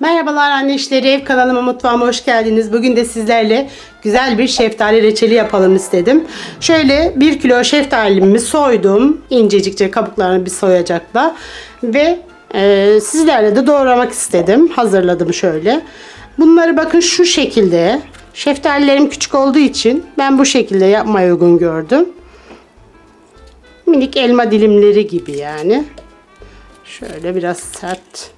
Merhabalar anne işleri ev kanalıma mutfağıma hoş geldiniz. Bugün de sizlerle güzel bir şeftali reçeli yapalım istedim. Şöyle 1 kilo şeftalimi soydum. incecikçe kabuklarını bir soyacakla. Ve e, sizlerle de doğramak istedim. Hazırladım şöyle. Bunları bakın şu şekilde. Şeftalilerim küçük olduğu için ben bu şekilde yapmayı uygun gördüm. Minik elma dilimleri gibi yani. Şöyle biraz sert.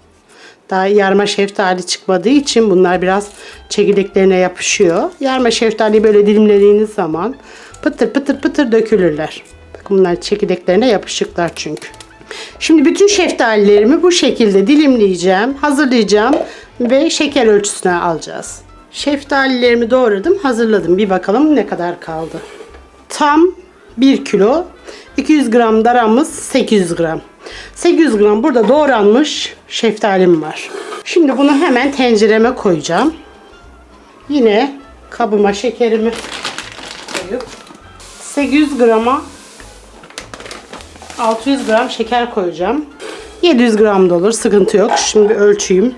Daha yarma şeftali çıkmadığı için bunlar biraz çekirdeklerine yapışıyor. Yarma şeftali böyle dilimlediğiniz zaman pıtır pıtır pıtır dökülürler. Bakın bunlar çekirdeklerine yapışıklar çünkü. Şimdi bütün şeftalilerimi bu şekilde dilimleyeceğim, hazırlayacağım ve şeker ölçüsüne alacağız. Şeftalilerimi doğradım, hazırladım. Bir bakalım ne kadar kaldı. Tam 1 kilo 200 gram daramız 800 gram. 800 gram burada doğranmış şeftalim var. Şimdi bunu hemen tencereme koyacağım. Yine kabıma şekerimi koyup 800 grama 600 gram şeker koyacağım. 700 gram da olur sıkıntı yok. Şimdi ölçeyim.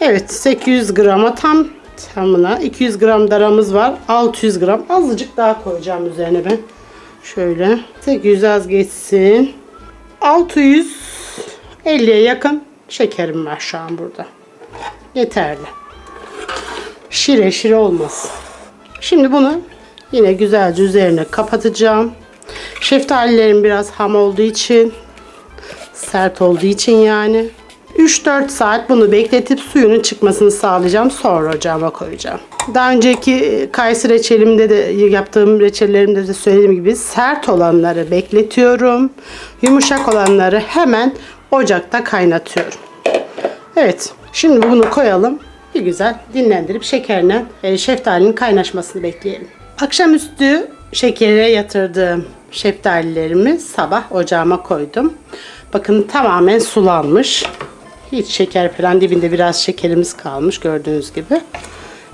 Evet 800 grama tam tamına 200 gram daramız var. 600 gram azıcık daha koyacağım üzerine ben. Şöyle 800 az geçsin. 650'ye yakın şekerim var şu an burada. Yeterli. Şire şire olmaz. Şimdi bunu yine güzelce üzerine kapatacağım. Şeftalilerim biraz ham olduğu için sert olduğu için yani 3-4 saat bunu bekletip suyunun çıkmasını sağlayacağım. Sonra ocağıma koyacağım. Daha önceki kayısı reçelimde de yaptığım reçellerimde de söylediğim gibi sert olanları bekletiyorum. Yumuşak olanları hemen ocakta kaynatıyorum. Evet. Şimdi bunu koyalım. Bir güzel dinlendirip şekerle e, şeftalinin kaynaşmasını bekleyelim. Akşamüstü şekere yatırdığım şeftalilerimi sabah ocağıma koydum. Bakın tamamen sulanmış. Hiç şeker falan dibinde biraz şekerimiz kalmış gördüğünüz gibi.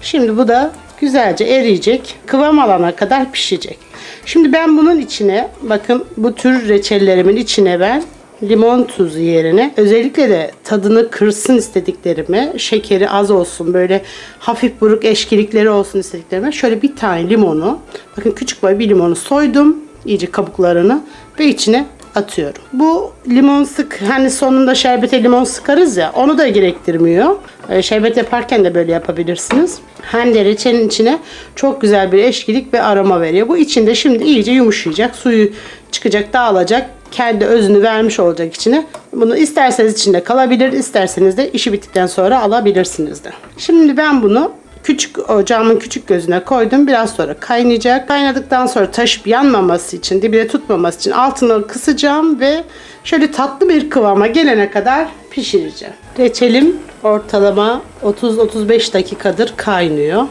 Şimdi bu da güzelce eriyecek. Kıvam alana kadar pişecek. Şimdi ben bunun içine bakın bu tür reçellerimin içine ben limon tuzu yerine özellikle de tadını kırsın istediklerime şekeri az olsun böyle hafif buruk eşkilikleri olsun istediklerime şöyle bir tane limonu bakın küçük boy bir limonu soydum iyice kabuklarını ve içine atıyorum. Bu limon sık hani sonunda şerbete limon sıkarız ya onu da gerektirmiyor. Ee, şerbet yaparken de böyle yapabilirsiniz. Hem de reçelin içine çok güzel bir eşkilik ve aroma veriyor. Bu içinde şimdi iyice yumuşayacak. Suyu çıkacak, dağılacak. Kendi özünü vermiş olacak içine. Bunu isterseniz içinde kalabilir, isterseniz de işi bittikten sonra alabilirsiniz de. Şimdi ben bunu küçük ocağımın küçük gözüne koydum. Biraz sonra kaynayacak. Kaynadıktan sonra taşıp yanmaması için, dibine tutmaması için altını kısacağım ve şöyle tatlı bir kıvama gelene kadar pişireceğim. Reçelim ortalama 30-35 dakikadır kaynıyor.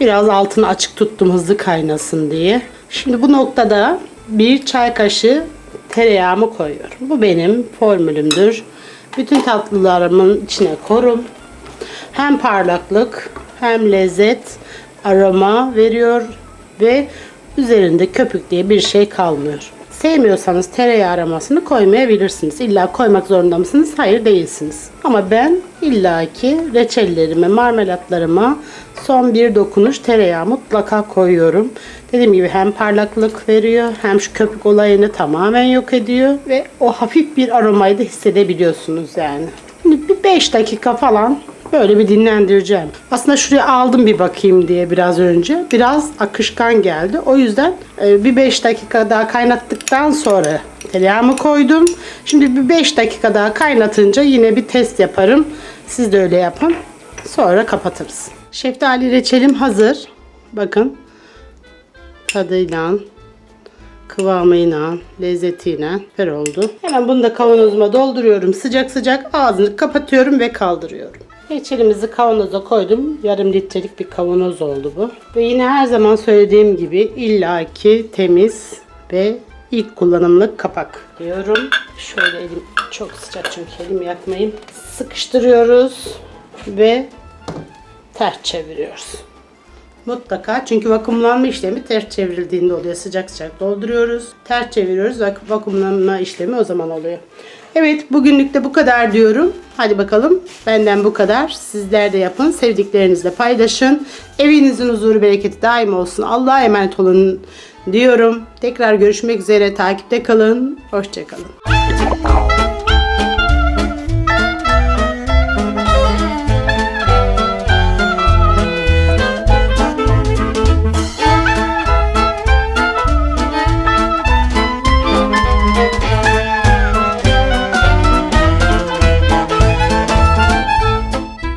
Biraz altını açık tuttum hızlı kaynasın diye. Şimdi bu noktada bir çay kaşığı tereyağımı koyuyorum. Bu benim formülümdür. Bütün tatlılarımın içine korum. Hem parlaklık hem lezzet, aroma veriyor ve üzerinde köpük diye bir şey kalmıyor. Sevmiyorsanız tereyağı aromasını koymayabilirsiniz. İlla koymak zorunda mısınız? Hayır değilsiniz. Ama ben illaki reçellerime, marmelatlarıma son bir dokunuş tereyağı mutlaka koyuyorum. Dediğim gibi hem parlaklık veriyor hem şu köpük olayını tamamen yok ediyor ve o hafif bir aromayı da hissedebiliyorsunuz yani. Şimdi bir 5 dakika falan Böyle bir dinlendireceğim. Aslında şuraya aldım bir bakayım diye biraz önce. Biraz akışkan geldi. O yüzden e, bir 5 dakika daha kaynattıktan sonra tereyağımı koydum. Şimdi bir 5 dakika daha kaynatınca yine bir test yaparım. Siz de öyle yapın. Sonra kapatırız. Şeftali reçelim hazır. Bakın. Tadıyla, kıvamıyla, lezzetiyle süper oldu. Hemen bunu da kavanozuma dolduruyorum. Sıcak sıcak ağzını kapatıyorum ve kaldırıyorum. Reçelimizi kavanoza koydum. Yarım litrelik bir kavanoz oldu bu. Ve yine her zaman söylediğim gibi illaki temiz ve ilk kullanımlık kapak diyorum. Şöyle elim çok sıcak çünkü elimi yakmayayım. Sıkıştırıyoruz ve ters çeviriyoruz. Mutlaka çünkü vakumlanma işlemi ters çevrildiğinde oluyor. Sıcak sıcak dolduruyoruz. Ters çeviriyoruz. Vak- Vakumlanma işlemi o zaman oluyor. Evet bugünlük de bu kadar diyorum. Hadi bakalım benden bu kadar. Sizler de yapın. Sevdiklerinizle paylaşın. Evinizin huzuru bereketi daim olsun. Allah'a emanet olun diyorum. Tekrar görüşmek üzere. Takipte kalın. Hoşçakalın.